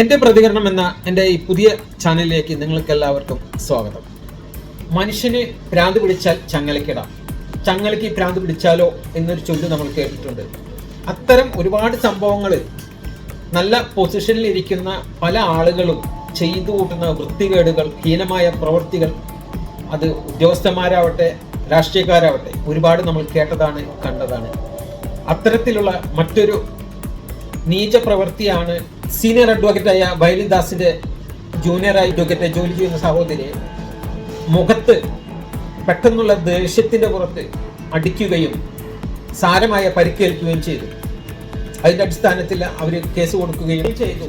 എന്റെ പ്രതികരണം എന്ന എന്റെ ഈ പുതിയ ചാനലിലേക്ക് നിങ്ങൾക്ക് എല്ലാവർക്കും സ്വാഗതം. മനുഷ്യന് പ്രാന്ത് പിടിച്ചാൽ ചങ്ങലക്കിടാം ചങ്ങലയ്ക്ക് പ്രാന്ത് പിടിച്ചാലോ എന്നൊരു ചൊല്ല് നമ്മൾ കേട്ടിട്ടുണ്ട്. അത്തരം ഒരുപാട് സംഭവങ്ങൾ നല്ല പൊസിഷനിൽ ഇരിക്കുന്ന പല ആളുകളും ചെയ്തു കൂട്ടുന്ന വൃത്തികേടുകൾ ഹീനമായ പ്രവൃത്തികൾ അത് ഉദ്യോഗസ്ഥന്മാരാവട്ടെ രാഷ്ട്രീയക്കാരാവട്ടെ ഒരുപാട് നമ്മൾ കേട്ടതാണ് കണ്ടതാണ്. അത്തരത്തിലുള്ള മറ്റൊരു നീച പ്രവൃത്തിയാണ് സീനിയർ അഡ്വക്കേറ്റായ വയലിദാസിന്റെ ജൂനിയർ അഡ്വക്കേറ്റ് ജോലി ചെയ്യുന്ന സഹോദരിയെ മുഖത്ത് പെട്ടെന്നുള്ള ദേഷ്യത്തിന്റെ പുറത്ത് അടിക്കുകയും സാരമായ പരിക്കേൽക്കുകയും ചെയ്തു. അതിന്റെ അടിസ്ഥാനത്തിൽ അവർ കേസ് കൊടുക്കുകയും ചെയ്തു.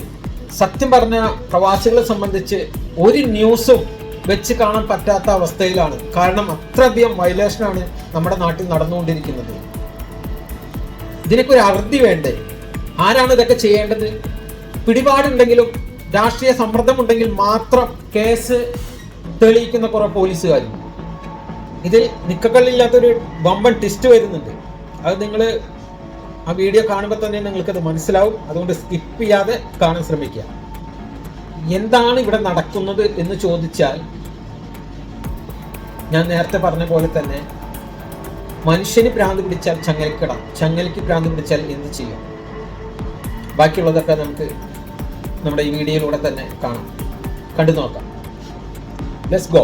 സത്യം പറഞ്ഞ പ്രവാസികളെ സംബന്ധിച്ച് ഒരു ന്യൂസും വെച്ച് കാണാൻ പറ്റാത്ത അവസ്ഥയിലാണ്. കാരണം അത്രയധികം വയലേഷനാണ് നമ്മുടെ നാട്ടിൽ നടന്നുകൊണ്ടിരിക്കുന്നത്. ഇതിനൊക്കെ ഒരു അറുതി വേണ്ടേ? ആരാണ് ഇതൊക്കെ ചെയ്യേണ്ടത്? പിടിപാടുണ്ടെങ്കിലും രാഷ്ട്രീയ സമ്മർദ്ദമുണ്ടെങ്കിൽ മാത്രം കേസ് തെളിയിക്കുന്ന കുറെ പോലീസുകാർ ഇതിൽ നിക്കക്കള്ളില്ലാത്തൊരു വമ്പൻ ട്വിസ്റ്റ് വരുന്നുണ്ട്. അത് നിങ്ങൾ ആ വീഡിയോ കാണുമ്പോൾ തന്നെ നിങ്ങൾക്കത് മനസ്സിലാവും. അതുകൊണ്ട് സ്കിപ്പ് ചെയ്യാതെ കാണാൻ ശ്രമിക്കുക. എന്താണ് ഇവിടെ നടക്കുന്നത് എന്ന് ചോദിച്ചാൽ ഞാൻ നേരത്തെ പറഞ്ഞ പോലെ തന്നെ മനുഷ്യന് ഭ്രാന്ത് പിടിച്ചാൽ ചങ്ങലക്കിടാം ചങ്ങലയ്ക്ക് ഭ്രാന്ത് പിടിച്ചാൽ എന്ത് ചെയ്യും? ബാക്കിയുള്ളതൊക്കെ നമുക്ക് നമ്മുടെ ഈ വീഡിയോയിലൂടെ തന്നെ കാണാം. കണ്ടു നോക്കാം. ലെറ്റ്സ് ഗോ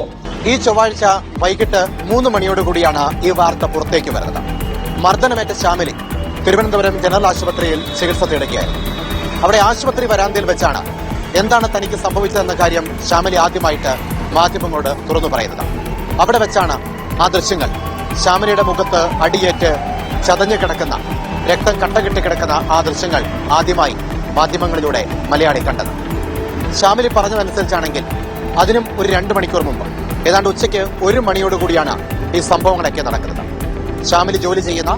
ഈ ചൊവ്വാഴ്ച വൈകിട്ട് മൂന്ന് മണിയോട് കൂടിയാണ് ഈ വാർത്ത പുറത്തേക്ക് വരുന്നത്. മർദ്ദനമേറ്റ ശ്യാമിലി തിരുവനന്തപുരം ജനറൽ ആശുപത്രിയിൽ ചികിത്സ തേടുകയായിരുന്നു. അവിടെ ആശുപത്രി വരാന്തയിൽ വെച്ചാണ് എന്താണ് തനിക്ക് സംഭവിച്ചതെന്ന കാര്യം ശ്യാമിലി ആദ്യമായിട്ട് മാധ്യമങ്ങളോട് തുറന്നു പറയുന്നത്. അവിടെ വെച്ചാണ് ആ ദൃശ്യങ്ങൾ. ശ്യാമിലിയുടെ മുഖത്ത് അടിയേറ്റ് ചതഞ്ഞു കിടക്കുന്ന രക്തം കട്ടകെട്ടി കിടക്കുന്ന ആ ദൃശ്യങ്ങൾ ആദ്യമായി മാധ്യമങ്ങളിലൂടെ മലയാളി കണ്ടത്. ശ്യാമിലി പറഞ്ഞതനുസരിച്ചാണെങ്കിൽ അതിനും ഒരു രണ്ട് മണിക്കൂർ മുമ്പ് ഏതാണ്ട് ഉച്ചയ്ക്ക് ഒരു മണിയോടുകൂടിയാണ് ഈ സംഭവങ്ങളൊക്കെ നടക്കുന്നത്. ശ്യാമിലി ജോലി ചെയ്യുന്ന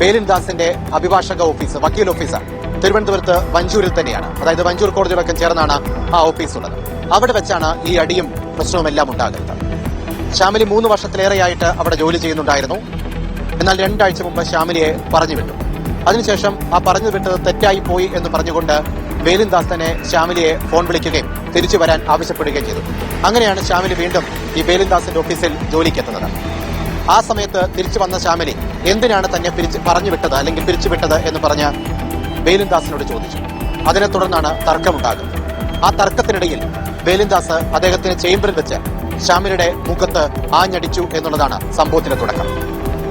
ബേലിൻ ദാസിന്റെ അഭിഭാഷക ഓഫീസ് വക്കീൽ ഓഫീസ് തിരുവനന്തപുരത്ത് വഞ്ചൂരിൽ തന്നെയാണ്. അതായത് വഞ്ചൂർ കോടതിയോടൊപ്പം ചേർന്നാണ് ആ ഓഫീസ് ഉള്ളത്. അവിടെ വെച്ചാണ് ഈ അടിയും പ്രശ്നവും എല്ലാം ഉണ്ടാകുന്നത്. ശ്യാമിലി മൂന്ന് വർഷത്തിലേറെയായിട്ട് അവിടെ ജോലി ചെയ്യുന്നുണ്ടായിരുന്നു. എന്നാൽ രണ്ടാഴ്ച മുമ്പ് ശ്യാമിലിയെ പറഞ്ഞു വിട്ടു. അതിനുശേഷം ആ പറഞ്ഞു വിട്ടത് തെറ്റായി പോയി എന്ന് പറഞ്ഞുകൊണ്ട് വേലിൻദാസ് തന്നെ ശ്യാമിലിയെ ഫോൺ വിളിക്കുകയും തിരിച്ചു വരാൻ ആവശ്യപ്പെടുകയും ചെയ്തു. അങ്ങനെയാണ് ശ്യാമിലി വീണ്ടും ഈ വേലിൻദാസിന്റെ ഓഫീസിൽ ജോലിക്കെത്തുന്നത്. ആ സമയത്ത് തിരിച്ചു വന്ന ശ്യാമിലി എന്തിനാണ് തന്നെ പിരിച്ച് പറഞ്ഞു വിട്ടത് അല്ലെങ്കിൽ പിരിച്ചുവിട്ടത് എന്ന് പറഞ്ഞ് വേലിൻദാസിനോട് ചോദിച്ചു. അതിനെ തുടർന്നാണ് തർക്കമുണ്ടാകുന്നത്. ആ തർക്കത്തിനിടയിൽ വേലിൻദാസ് അദ്ദേഹത്തിന് ചേംബറിൽ വെച്ച് ശ്യാമിലിയുടെ മുഖത്ത് ആഞ്ഞടിച്ചു എന്നുള്ളതാണ് സംഭവത്തിന്റെ തുടക്കം.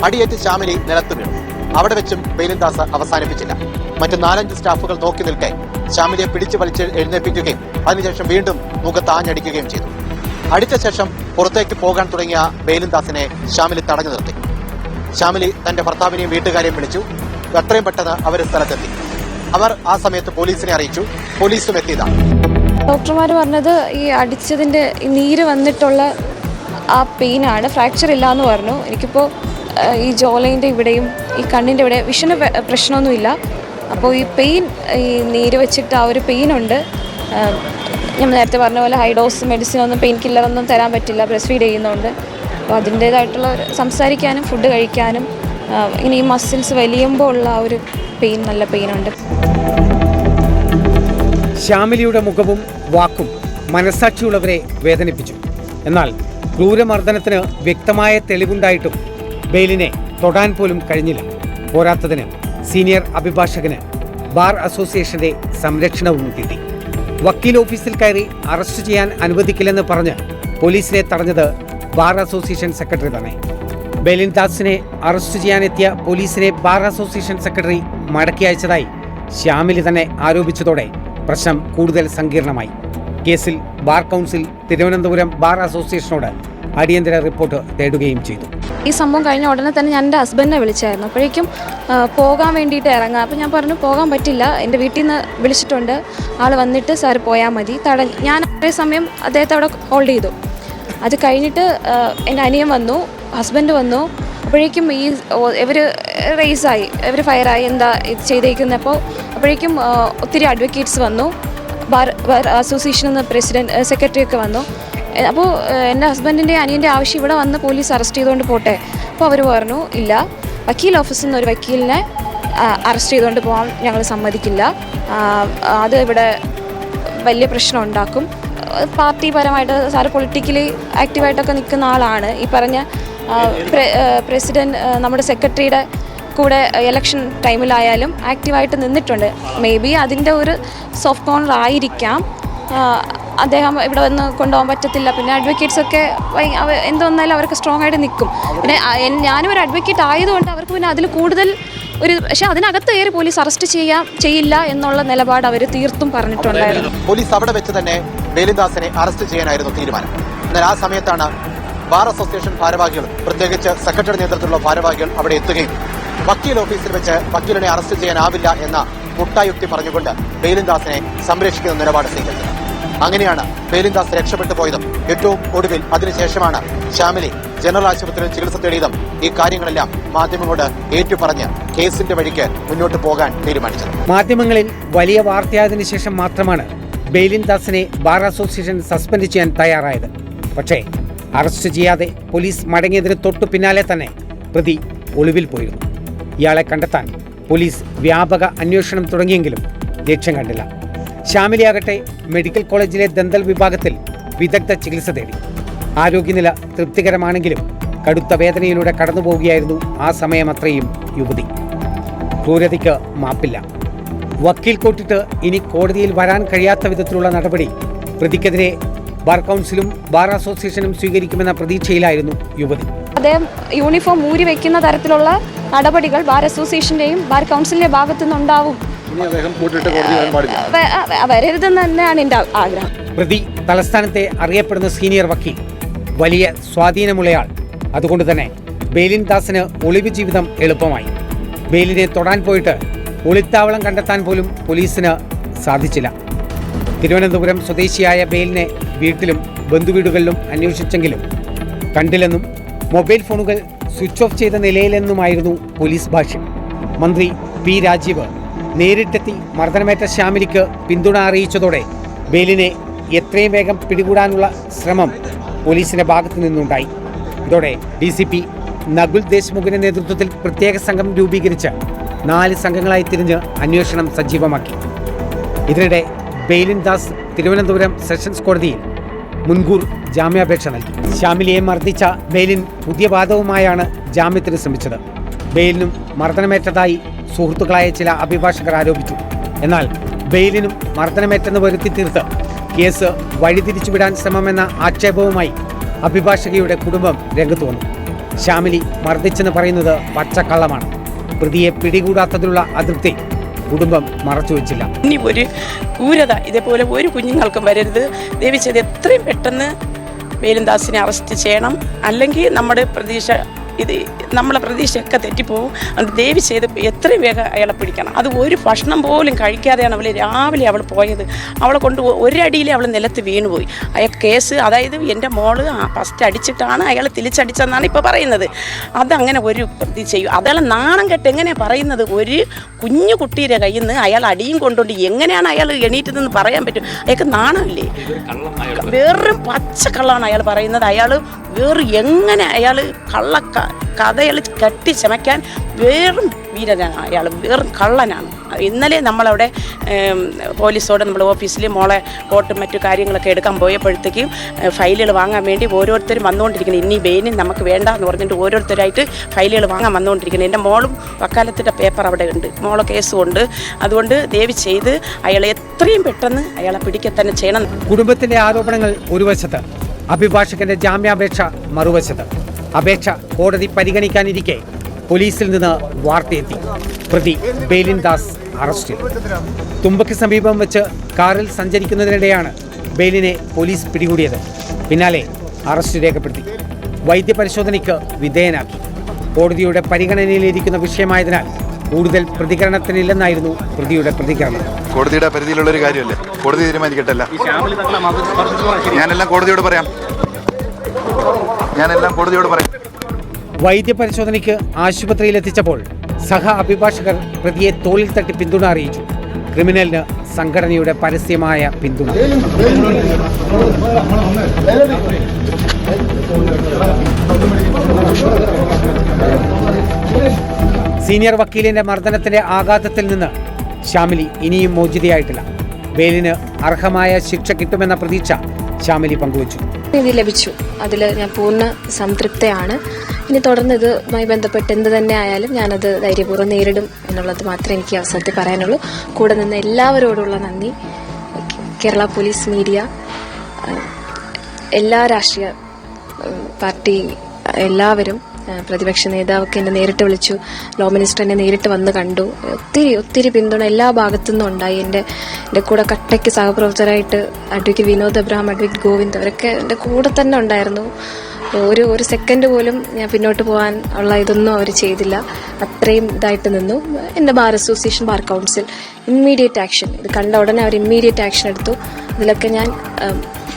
അടിയേറ്റ് ശ്യാമിലി നിലത്ത് വീണു. അവിടെ വെച്ചും വേലിൻദാസ് അവസാനിപ്പിച്ചില്ല. മറ്റു നാലഞ്ച് സ്റ്റാഫുകൾ നോക്കി നിൽക്കെ ശ്യാമിലിയെ പിടിച്ചു വലിച്ച് എഴുന്നേൽപ്പിക്കുകയും അതിനുശേഷം വീണ്ടും മുഖത്ത് ആഞ്ഞടിക്കുകയും ചെയ്തു. അടിച്ച ശേഷം പുറത്തേക്ക് പോകാൻ തുടങ്ങിയ വേലിൻദാസിനെ ശ്യാമിലി തടഞ്ഞു നിർത്തി. ശ്യാമിലി തന്റെ ഭർത്താവിനെയും വീട്ടുകാരെയും വിളിച്ചു. എത്രയും പെട്ടെന്ന് അവർ സ്ഥലത്തെത്തി. അവർ ആ സമയത്ത് പോലീസിനെ അറിയിച്ചു. പോലീസും എത്തിയതാണ് ഡോക്ടർമാർ പറഞ്ഞത് ഈ അടിച്ചതിന്റെ നീര് വന്നിട്ടുള്ള ആ പെയിനാണ്. ഫ്രാക്ചർ ഇല്ല എന്ന് പറഞ്ഞു. എനിക്കിപ്പോൾ ഈ ജോലൈന്റെ ഇവിടെയും ഈ കണ്ണിന്റെ ഇവിടെ വിഷന് പ്ര- പ്രശ്നമൊന്നുമില്ല. അപ്പോൾ ഈ പെയിൻ ഈ നീര് വെച്ചിട്ട് ആ ഒരു പെയിൻ ഉണ്ട് ഞാൻ നേരത്തെ പറഞ്ഞ പോലെ ഹൈ ഡോസ് മെഡിസിൻ ഒന്നും പെയിൻ കില്ലറൊന്നും തരാൻ പറ്റില്ല ബ്രസ്റ്റ് ഫീഡ് ചെയ്യുന്നതുകൊണ്ട് അപ്പോൾ അതിന്റേതായിട്ടുള്ള സംസാരിക്കാനും ഫുഡ് കഴിക്കാനും ഇങ്ങനെ ഈ മസിൽസ് വലിയുമ്പോൾ ഉള്ള ആ ഒരു പെയിൻ നല്ല പെയിൻ ഉണ്ട് ശ്യാമിലിയുടെ മുഖവും വാക്കും മനസ്സാക്ഷിയുള്ളവരെ വേദനിപ്പിച്ചു. എന്നാൽ ക്രൂരമർദ്ദനത്തിന് വ്യക്തമായ തെളിവുണ്ടായിട്ടും ബെയിലിനെ തൊടാൻ പോലും കഴിഞ്ഞില്ല. പോരാത്തതിന് സീനിയർ അഭിഭാഷകന് ബാർ അസോസിയേഷന്റെ സംരക്ഷണവും കിട്ടി. വക്കീൽ ഓഫീസിൽ കയറി അറസ്റ്റ് ചെയ്യാൻ അനുവദിക്കില്ലെന്ന് പറഞ്ഞ് പോലീസിനെ തടഞ്ഞത് ബാർ അസോസിയേഷൻ സെക്രട്ടറി തന്നെ. ബെലിൻ ദാസിനെ അറസ്റ്റ് ചെയ്യാനെത്തിയ പോലീസിനെ ബാർ അസോസിയേഷൻ സെക്രട്ടറി മടക്കി അയച്ചതായി ശ്യാമിലി തന്നെ ആരോപിച്ചതോടെ പ്രശ്നം കൂടുതൽ സങ്കീർണമായി. കേസിൽ ബാർ കൗൺസിൽ തിരുവനന്തപുരം ബാർ അസോസിയേഷനോട് അടിയന്തര റിപ്പോർട്ട് തേടുകയും ചെയ്തു. ഈ സംഭവം കഴിഞ്ഞ ഉടനെ തന്നെ ഞാൻ എന്റെ ഹസ്ബൻഡിനെ വിളിച്ചായിരുന്നു. അപ്പോഴേക്കും പോകാൻ വേണ്ടിയിട്ട് ഇറങ്ങാം. അപ്പോൾ ഞാൻ പറഞ്ഞു പോകാൻ പറ്റില്ല. എന്റെ വീട്ടിൽ നിന്ന് വിളിച്ചിട്ടുണ്ട്. ആൾ വന്നിട്ട് സാർ പോയാൽ മതി. തട ഞാൻ അതേ സമയം അദ്ദേഹത്തെ അവിടെ ഹോൾഡ് ചെയ്തു. അത് കഴിഞ്ഞിട്ട് എന്റെ അനിയൻ വന്നു ഹസ്ബൻഡ് വന്നു. അപ്പോഴേക്കും ഈ ഇവർ റേസായി ഇവർ ഫയറായി എന്താ ഇത് ചെയ്തേക്കുന്നത് അപ്പോൾ അപ്പോഴേക്കും ഒത്തിരി അഡ്വക്കേറ്റ്സ് വന്നു. ബാർ ബാർ അസോസിയേഷൻ എന്ന പ്രസിഡന്റ് സെക്രട്ടറി ഒക്കെ വന്നു. അപ്പോൾ എന്റെ ഹസ്ബൻഡിന്റെ അനിയന്റെ ആവശ്യം ഇവിടെ വന്ന് പോലീസ് അറസ്റ്റ് ചെയ്തുകൊണ്ട് പോട്ടെ. അപ്പോൾ അവർ പറഞ്ഞു ഇല്ല വക്കീൽ ഓഫീസിൽ നിന്ന് ഒരു വക്കീലിനെ അറസ്റ്റ് ചെയ്തുകൊണ്ട് പോകാൻ ഞങ്ങൾ സമ്മതിക്കില്ല. അത് ഇവിടെ വലിയ പ്രശ്നം ഉണ്ടാക്കും. പാർട്ടി പരമായിട്ട് സാറ് പൊളിറ്റിക്കലി ആക്റ്റീവായിട്ടൊക്കെ നിൽക്കുന്ന ആളാണ്. ഈ പറഞ്ഞ പ്രസിഡന്റ് നമ്മുടെ സെക്രട്ടറിയുടെ കൂടെ ഇലക്ഷൻ ടൈമിലായാലും ആക്റ്റീവായിട്ട് നിന്നിട്ടുണ്ട്. മേ ബി അതിന്റെ ഒരു സോഫ്റ്റ് കോർണർ ആയിരിക്കാം അദ്ദേഹം ഇവിടെ വന്ന് കൊണ്ടുപോകാൻ പറ്റത്തില്ല. പിന്നെ അഡ്വക്കേറ്റ്സ് ഒക്കെ എന്തുവന്നാലും അവ- എന്ത് വന്നാലും അവർക്ക് സ്ട്രോങ് ആയിട്ട് നിൽക്കും. പിന്നെ ഞാനും ഒരു അഡ്വക്കേറ്റ് ആയതുകൊണ്ട് അവർക്ക് പിന്നെ അതിൽ കൂടുതൽ ഒരു പക്ഷേ അതിനകത്ത് കയറി പോലീസ് അറസ്റ്റ് ചെയ്യാം ചെയ്യില്ല എന്നുള്ള നിലപാട് അവർ തീർത്തും പറഞ്ഞിട്ടുണ്ടായിരുന്നു. പോലീസ് അവിടെ വെച്ച് തന്നെ ബേലിദാസിനെ അറസ്റ്റ് ചെയ്യാനായിരുന്നു തീരുമാനം. എന്നാൽ ആ സമയത്താണ് ബാർ അസോസിയേഷൻ ഭാരവാഹികൾ പ്രത്യേകിച്ച് സെക്രട്ടറി നേതൃത്വത്തിലുള്ള ഭാരവാഹികൾ അവിടെ എത്തുകയും വക്കീൽ ഓഫീസിൽ വെച്ച് വക്കീലിനെ അറസ്റ്റ് ചെയ്യാനാവില്ല എന്ന മുട്ടായുക്തി പറഞ്ഞുകൊണ്ട് ബേലിദാസിനെ സംരക്ഷിക്കുന്ന നിലപാട് സ്വീകരിച്ചത്. അങ്ങനെയാണ് ബേലിദാസ് രക്ഷപ്പെട്ടു പോയതും. ഏറ്റവും ഒടുവിൽ അതിനുശേഷമാണ് ശ്യാമിലി ജനറൽ ആശുപത്രിയിൽ ചികിത്സ തേടിയതും ഈ കാര്യങ്ങളെല്ലാം മാധ്യമങ്ങളോട് ഏറ്റുപറഞ്ഞ് കേസിന്റെ വഴിക്ക് മുന്നോട്ട് പോകാൻ തീരുമാനിച്ചത്. മാധ്യമങ്ങളിൽ വലിയ വാർത്തയായതിനു ശേഷം മാത്രമാണ് ബെയ്ലിൻദാസിനെ ബാർ അസോസിയേഷൻ സസ്പെൻഡ് ചെയ്യാൻ തയ്യാറായത്. പക്ഷേ അറസ്റ്റ് ചെയ്യാതെ പോലീസ് മടങ്ങിയതിന് തൊട്ടു പിന്നാലെ തന്നെ പ്രതി ഒളിവിൽ പോയിരുന്നു. ഇയാളെ കണ്ടെത്താൻ പോലീസ് വ്യാപക അന്വേഷണം തുടങ്ങിയെങ്കിലും ലക്ഷ്യം കണ്ടില്ല. ശ്യാമിലിയാകട്ടെ മെഡിക്കൽ കോളേജിലെ ദന്തൽ വിഭാഗത്തിൽ വിദഗ്ധ ചികിത്സ തേടി. ആരോഗ്യനില തൃപ്തികരമാണെങ്കിലും കടുത്ത വേദനയിലൂടെ കടന്നുപോവുകയായിരുന്നു ആ സമയം അത്രയും യുവതി. ക്രൂരതയ്ക്ക് മാപ്പില്ല. വക്കീൽ കൂട്ടിട്ട് ഇനി കോടതിയിൽ വരാൻ കഴിയാത്ത വിധത്തിലുള്ള നടപടി പ്രതിക്കെതിരെ ബാർ കൗൺസിലും ബാർ അസോസിയേഷനും സ്വീകരിക്കുമെന്ന പ്രതീക്ഷയിലായിരുന്നു യുവതി. അദ്ദേഹം യൂണിഫോം ഊരി വെക്കുന്ന തരത്തിലുള്ള നടപടികൾ ബാർ അസോസിയേഷന്റെയും ബാർ വരരുതെന്ന് തന്നെയാണ് എന്റെ ആഗ്രഹം. പ്രതി തലസ്ഥാനത്തെ അറിയപ്പെടുന്ന സീനിയർ വക്കീൽ വലിയ സ്വാധീനമുള്ളയാൾ. അതുകൊണ്ട് തന്നെ ബെയിലിൻ ദാസിന് ഒളിവ് ജീവിതം എളുപ്പമായി. ബേലിനെ തൊടാൻ പോയിട്ട് ഒളിത്താവളം കണ്ടെത്താൻ പോലും പോലീസിന് സാധിച്ചില്ല. തിരുവനന്തപുരം സ്വദേശിയായ ബേലിനെ വീട്ടിലും ബന്ധുവീടുകളിലും അന്വേഷിച്ചെങ്കിലും കണ്ടില്ലെന്നും മൊബൈൽ ഫോണുകൾ സ്വിച്ച് ഓഫ് ചെയ്ത നിലയിലെന്നുമായിരുന്നു പോലീസ് ഭാഷ്യം. മന്ത്രി പി രാജീവ് നേരിട്ടെത്തി മർദ്ദനമേറ്റ ശ്യാമിലിക്ക് പിന്തുണ അറിയിച്ചതോടെ ബെയിലിനെ എത്രയും വേഗം പിടികൂടാനുള്ള ശ്രമം പോലീസിന്റെ ഭാഗത്തു നിന്നുണ്ടായി. ഇതോടെ ഡി സി പി നകുൽ ദേശ്മുഖിന്റെ നേതൃത്വത്തിൽ പ്രത്യേക സംഘം രൂപീകരിച്ച് നാല് സംഘങ്ങളായി തിരിഞ്ഞ് അന്വേഷണം സജീവമാക്കി. ഇതിനിടെ ബെയിലിൻ ദാസ് തിരുവനന്തപുരം സെഷൻസ് കോടതിയിൽ മുൻകൂർ ജാമ്യാപേക്ഷ നൽകി. ശ്യാമിലിയെ മർദ്ദിച്ച ബെയിലിൻ പുതിയ വാദവുമായാണ് ജാമ്യത്തിന് ശ്രമിച്ചത്. ബെയിലിനും മർദ്ദനമേറ്റതായി സുഹൃത്തുക്കളായ ചില അഭിഭാഷകർ ആരോപിച്ചു. എന്നാൽ ബെയിലിനും മർദ്ദനമേറ്റെന്ന് വരുത്തി തീർത്ത് കേസ് വഴിതിരിച്ചുവിടാൻ ശ്രമമെന്ന ആക്ഷേപവുമായി അഭിഭാഷകയുടെ കുടുംബം രംഗത്ത് വന്നു. ശ്യാമിലി മർദ്ദിച്ചെന്ന് പറയുന്നത് പച്ചക്കള്ളമാണ്. പ്രതിയെ പിടികൂടാത്തതിലുള്ള അതൃപ്തി കുടുംബം മറച്ചുവെച്ചില്ല ഇനി ഒരു ക്രൂരത ഇതേപോലെ ഒരു കുഞ്ഞുങ്ങൾക്കും വരരുത്. ദേവിച്ചത് എത്രയും പെട്ടെന്ന് വേലുദാസിനെ അറസ്റ്റ് ചെയ്യണം. അല്ലെങ്കിൽ നമ്മുടെ പ്രതീക്ഷ ഇത് നമ്മളെ പ്രതീക്ഷയൊക്കെ തെറ്റിപ്പോവും. അതുകൊണ്ട് ദേവി ചെയ്ത് എത്രയും വേഗം അയാളെ പിടിക്കണം. അത് ഒരു ഭക്ഷണം പോലും കഴിക്കാതെയാണ് അവൾ രാവിലെ അവൾ പോയത്. അവളെ കൊണ്ട് ഒരടിയിൽ അവൾ നിലത്ത് വീണുപോയി. അയാൾ കേസ് അതായത് എന്റെ മോൾ ഫസ്റ്റ് അടിച്ചിട്ടാണ് അയാൾ തിരിച്ചടിച്ചതെന്നാണ് ഇപ്പോൾ പറയുന്നത്. അതങ്ങനെ ഒരു പ്രതി ചെയ്യും. അയാളെ നാണം കെട്ട് എങ്ങനെയാണ് പറയുന്നത്? ഒരു കുഞ്ഞു കുട്ടിയുടെ കയ്യിൽ നിന്ന് അയാൾ അടിയും കൊണ്ടുകൊണ്ട് എങ്ങനെയാണ് അയാൾ എണീറ്റതെന്ന് പറയാൻ പറ്റും? അയാൾക്ക് നാണമില്ലേ? വെറും പച്ച കള്ളമാണ് അയാൾ പറയുന്നത്. അയാൾ വേറെ എങ്ങനെ അയാൾ കള്ള കഥകൾ കെട്ടി ചമയ്ക്കാൻ വെറും വീരനാണ് അയാൾ വെറും കള്ളനാണ്. ഇന്നലെ നമ്മളവിടെ പോലീസോട് നമ്മൾ ഓഫീസിൽ മോളെ കോട്ടും മറ്റു കാര്യങ്ങളൊക്കെ എടുക്കാൻ പോയപ്പോഴത്തേക്കും ഫയലുകൾ വാങ്ങാൻ വേണ്ടി ഓരോരുത്തരും വന്നുകൊണ്ടിരിക്കുന്നത് ഇനി ബെയിനും നമുക്ക് വേണ്ട എന്ന് പറഞ്ഞിട്ട് ഓരോരുത്തരായിട്ട് ഫയലുകൾ വാങ്ങാൻ വന്നുകൊണ്ടിരിക്കുന്നത് എന്റെ മോളും വക്കാലത്തിന്റെ പേപ്പർ അവിടെ ഉണ്ട്. മോളെ കേസും ഉണ്ട്. അതുകൊണ്ട് ദേവി ചെയ്ത് അയാളെ എത്രയും പെട്ടെന്ന് അയാളെ പിടിക്കാൻ തന്നെ ചെയ്യണം. കുടുംബത്തിന്റെ ആരോപണങ്ങൾ ഒരു വശത്ത് അഭിഭാഷകന്റെ ജാമ്യാപേക്ഷ മറുവശത്ത്. അപേക്ഷ കോടതി പരിഗണിക്കാനിരിക്കെ പോലീസിൽ നിന്ന് വാർത്തയെത്തി. പ്രതി ബെയിലിൻ ദാസ് അറസ്റ്റിൽ തുമ്പയ്ക്ക് സമീപം വെച്ച് കാറിൽ സഞ്ചരിക്കുന്നതിനിടെയാണ് ബെയിലിനെ പോലീസ് പിടികൂടിയത്. പിന്നാലെ അറസ്റ്റ് രേഖപ്പെടുത്തി. വൈദ്യപരിശോധനയ്ക്ക് വിധേയനാക്കി. കോടതിയുടെ പരിഗണനയിലിരിക്കുന്ന വിഷയമായതിനാൽ കൂടുതൽ പ്രതികരണത്തിനില്ലെന്നായിരുന്നു പ്രതിയുടെ പ്രതികരണം. കോടതിയുടെ പരിധിയിലുള്ള ഒരു കാര്യമല്ലേ? കോടതി തീരുമാനിക്കട്ടല്ല. ഞാനെല്ലാം കോടതിയോട് പറയാം. ഞാനെല്ലാം കോടതിയോട് പറയാം. വൈദ്യപരിശോധനയ്ക്ക് ആശുപത്രിയിൽ എത്തിച്ചപ്പോൾ സഹ അഭിഭാഷകർ പ്രതിയെ തോളിൽ തട്ടി പിന്തുണ അറിയിച്ചു. ക്രിമിനലിന് സംഘടനയുടെ പരസ്യമായ പിന്തുണ. സീനിയർ വക്കീലിന്റെ മർദ്ദനത്തിന്റെ ആഘാതത്തിൽ നിന്ന് ശ്യാമിലി ഇനിയും മോചിതയായിട്ടില്ല. ബെയിലിന് അർഹമായ ശിക്ഷ കിട്ടുമെന്ന പ്രതീക്ഷ ശ്യാമിലി പങ്കുവച്ചു. നീതി ലഭിച്ചു. അതിൽ ഞാൻ പൂർണ സംതൃപ്തയാണ്. ഇനി തുടർന്ന് ഇതുമായി ബന്ധപ്പെട്ട് എന്ത് തന്നെ ആയാലും ഞാനത് ധൈര്യപൂർവം നേരിടും എന്നുള്ളത് മാത്രമേ എനിക്ക് അവസരത്തിൽ പറയാനുള്ളൂ. കൂടെ നിന്ന് എല്ലാവരോടുള്ള നന്ദി. കേരള പോലീസ് മീഡിയ എല്ലാ രാഷ്ട്രീയ പാർട്ടി എല്ലാവരും പ്രതിപക്ഷ നേതാവൊക്കെ എന്നെ നേരിട്ട് വിളിച്ചു. ലോ മിനിസ്റ്റർ എന്നെ നേരിട്ട് വന്ന് കണ്ടു. ഒത്തിരി ഒത്തിരി പിന്തുണ എല്ലാ ഭാഗത്തു നിന്നും ഉണ്ടായി. എന്റെ എന്റെ കൂടെ കട്ടയ്ക്ക് സഹപ്രവർത്തകരായിട്ട് advocate Vinod Abraham advocate Govind അവരൊക്കെ എന്റെ കൂടെ തന്നെ ഉണ്ടായിരുന്നു. ഒരു ഒരു സെക്കൻഡ് പോലും ഞാൻ പിന്നോട്ട് പോകാൻ ഉള്ള ഇതൊന്നും അവർ ചെയ്തില്ല. അത്രയും ഇതായിട്ട് നിന്നു. എന്റെ bar association bar council. Immediate action ഇത് കണ്ട ഉടനെ അവർ ഇമ്മീഡിയറ്റ് ആക്ഷൻ എടുത്തു. അതിലൊക്കെ ഞാൻ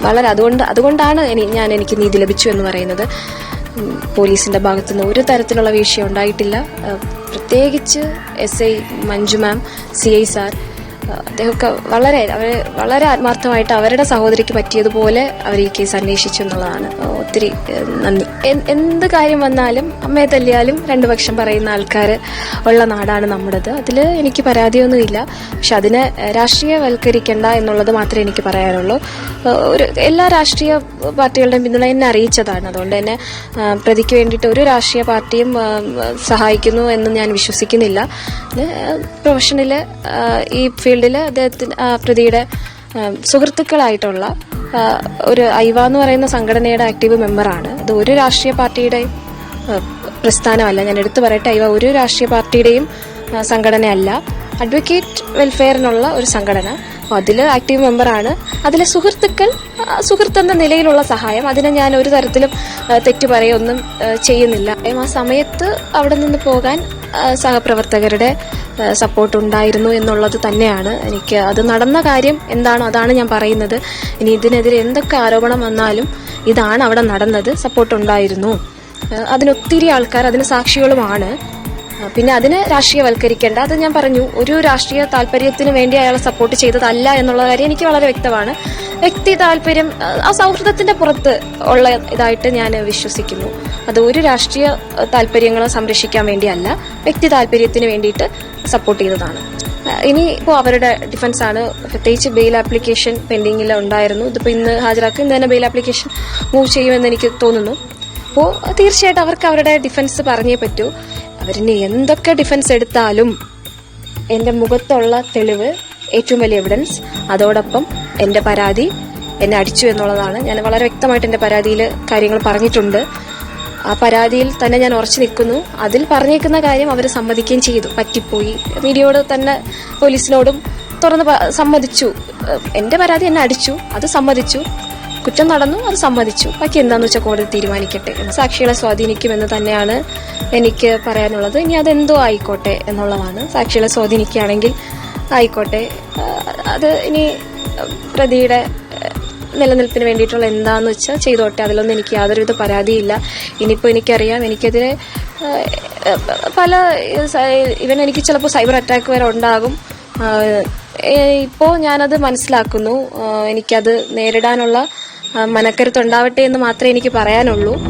വളരെ അതുകൊണ്ട് അതുകൊണ്ടാണ് ഞാൻ എനിക്ക് നീതി ലഭിച്ചു എന്ന് പറയുന്നത്. പോലീസിന്റെ ഭാഗത്തുനിന്ന് ഒരു തരത്തിലുള്ള വീഴ്ച ഉണ്ടായിട്ടില്ല. പ്രത്യേകിച്ച് S I Manju ma'am C I sir അദ്ദേഹമൊക്കെ വളരെ അവർ വളരെ ആത്മാർത്ഥമായിട്ട് അവരുടെ സഹോദരിക്ക് പറ്റിയതുപോലെ അവർ ഈ കേസ് അന്വേഷിച്ചു എന്നുള്ളതാണ്. ഒത്തിരി നന്ദി. എന്ത് കാര്യം വന്നാലും അമ്മയെ തല്ലിയാലും രണ്ടു പക്ഷം പറയുന്ന ആൾക്കാർ ഉള്ള നാടാണ് നമ്മുടേത്. അതിൽ എനിക്ക് പരാതിയൊന്നുമില്ല. പക്ഷെ അതിനെ രാഷ്ട്രീയവൽക്കരിക്കണ്ട രാഷ്ട്രീയവൽക്കരിക്കേണ്ട എന്നുള്ളത് മാത്രമേ എനിക്ക് പറയാനുള്ളൂ. ഒരു എല്ലാ രാഷ്ട്രീയ പാർട്ടികളുടെയും പിന്തുണ എന്നെ അറിയിച്ചതാണ്. അതുകൊണ്ട് തന്നെ പ്രതിക്ക് വേണ്ടിയിട്ട് ഒരു രാഷ്ട്രീയ പാർട്ടിയും സഹായിക്കുന്നു എന്ന് ഞാൻ വിശ്വസിക്കുന്നില്ല. പ്രൊഫഷനിൽ ഈ ഫീൽഡിൽ അദ്ദേഹത്തിന് പ്രതിയുടെ സുഹൃത്തുക്കളായിട്ടുള്ള ഒരു ഐവ എന്ന് പറയുന്ന സംഘടനയുടെ ആക്റ്റീവ് മെമ്പറാണ് അത് ഒരു രാഷ്ട്രീയ പാർട്ടിയുടെ പ്രസ്ഥാനമല്ല. ഞാൻ എടുത്തു പറയട്ടെ ഐവ ഒരു രാഷ്ട്രീയ പാർട്ടിയുടെയും സംഘടനയല്ല. അഡ്വക്കേറ്റ് വെൽഫെയറിനുള്ള ഒരു സംഘടന. അപ്പോൾ അതിൽ ആക്റ്റീവ് മെമ്പറാണ് അതിലെ സുഹൃത്തുക്കൾ സുഹൃത്ത് സുഹൃത്തെന്ന നിലയിലുള്ള സഹായം. അതിനെ ഞാൻ ഒരു തരത്തിലും തെറ്റു പറയൊന്നും ചെയ്യുന്നില്ല. ആ സമയത്ത് അവിടെ നിന്ന് പോകാൻ സഹപ്രവർത്തകരുടെ സപ്പോർട്ട് ഉണ്ടായിരുന്നു എന്നുള്ളത് തന്നെയാണ്. എനിക്ക് അത് നടന്ന കാര്യം എന്താണോ അതാണ് ഞാൻ പറയുന്നത്. ഇനി ഇതിനെതിരെ എന്തൊക്കെ ആരോപണം വന്നാലും ഇതാണ് അവിടെ നടന്നത്. സപ്പോർട്ട് ഉണ്ടായിരുന്നു. ആ, അതിനൊത്തിരി ആൾക്കാർ അതിന് സാക്ഷികളുമാണ്. പിന്നെ അതിന് രാഷ്ട്രീയവൽക്കരിക്കേണ്ട. അത് ഞാൻ പറഞ്ഞു ഒരു രാഷ്ട്രീയ താല്പര്യത്തിന് വേണ്ടി അയാളെ സപ്പോർട്ട് ചെയ്തതല്ല എന്നുള്ള കാര്യം എനിക്ക് വളരെ വ്യക്തമാണ്. വ്യക്തി താല്പര്യം ആ, സൗഹൃദത്തിന്റെ പുറത്ത് ഉള്ള ഇതായിട്ട് ഞാൻ വിശ്വസിക്കുന്നു. അത് ഒരു രാഷ്ട്രീയ താല്പര്യങ്ങളെ സംരക്ഷിക്കാൻ വേണ്ടിയല്ല വ്യക്തി താല്പര്യത്തിന് വേണ്ടിയിട്ട് സപ്പോർട്ട് ചെയ്തതാണ്. ഇനി ഇപ്പോൾ അവരുടെ ഡിഫൻസ് ആണ്. പ്രത്യേകിച്ച് ബെയിൽ ആപ്ലിക്കേഷൻ പെൻഡിങ്ങിൽ ഉണ്ടായിരുന്നു. ഇതിപ്പോൾ ഇന്ന് ഹാജരാക്കും. ഇന്ന് തന്നെ ബെയിൽ ആപ്ലിക്കേഷൻ മൂവ് ചെയ്യുമെന്ന് എനിക്ക് തോന്നുന്നു. അപ്പോൾ തീർച്ചയായിട്ടും അവർക്ക് അവരുടെ ഡിഫൻസ് പറഞ്ഞേ പറ്റൂ. അവരിനി എന്തൊക്കെ ഡിഫൻസ് എടുത്താലും എന്റെ മുഖത്തുള്ള തെളിവ് ഏറ്റവും വലിയ എവിഡൻസ് അതോടൊപ്പം എന്റെ പരാതി എന്നെ അടിച്ചു എന്നുള്ളതാണ്. ഞാൻ വളരെ വ്യക്തമായിട്ട് എന്റെ പരാതിയിൽ കാര്യങ്ങൾ പറഞ്ഞിട്ടുണ്ട്. ആ പരാതിയിൽ തന്നെ ഞാൻ ഉറച്ചു നിൽക്കുന്നു. അതിൽ പറഞ്ഞേക്കുന്ന കാര്യം അവർ സമ്മതിക്കുകയും ചെയ്തു. പറ്റിപ്പോയി. മീഡിയയോട് തന്നെ പോലീസിനോടും തുറന്ന് സമ്മതിച്ചു. എന്റെ പരാതി എന്നെ അടിച്ചു. അത് സമ്മതിച്ചു. കുറ്റം നടന്നു അത് സമ്മതിച്ചു. ബാക്കി എന്താന്ന് വെച്ചാൽ കോടതി തീരുമാനിക്കട്ടെ. സാക്ഷികളെ സ്വാധീനിക്കുമെന്ന് തന്നെയാണ് എനിക്ക് പറയാനുള്ളത്. ഇനി അതെന്തോ ആയിക്കോട്ടെ എന്നുള്ളതാണ്. സാക്ഷികളെ സ്വാധീനിക്കുകയാണെങ്കിൽ ആയിക്കോട്ടെ. അത് ഇനി പ്രതിയുടെ നിലനിൽപ്പിന് വേണ്ടിയിട്ടുള്ള എന്താന്ന് വെച്ചാൽ ചെയ്തോട്ടെ. അതിലൊന്നും എനിക്ക് യാതൊരുവിധ പരാതിയില്ല. ഇനിയിപ്പോൾ എനിക്കറിയാം. എനിക്കെതിരെ പല ഇവൻ എനിക്ക് ചിലപ്പോൾ സൈബർ അറ്റാക്ക് വരെ ഉണ്ടാകും. ഇപ്പോൾ ഞാനത് മനസ്സിലാക്കുന്നു. എനിക്കത് നേരിടാനുള്ള മനക്കരുത്തുണ്ടാവട്ടെ എന്ന് മാത്രമേ എനിക്ക് പറയാനുള്ളൂ.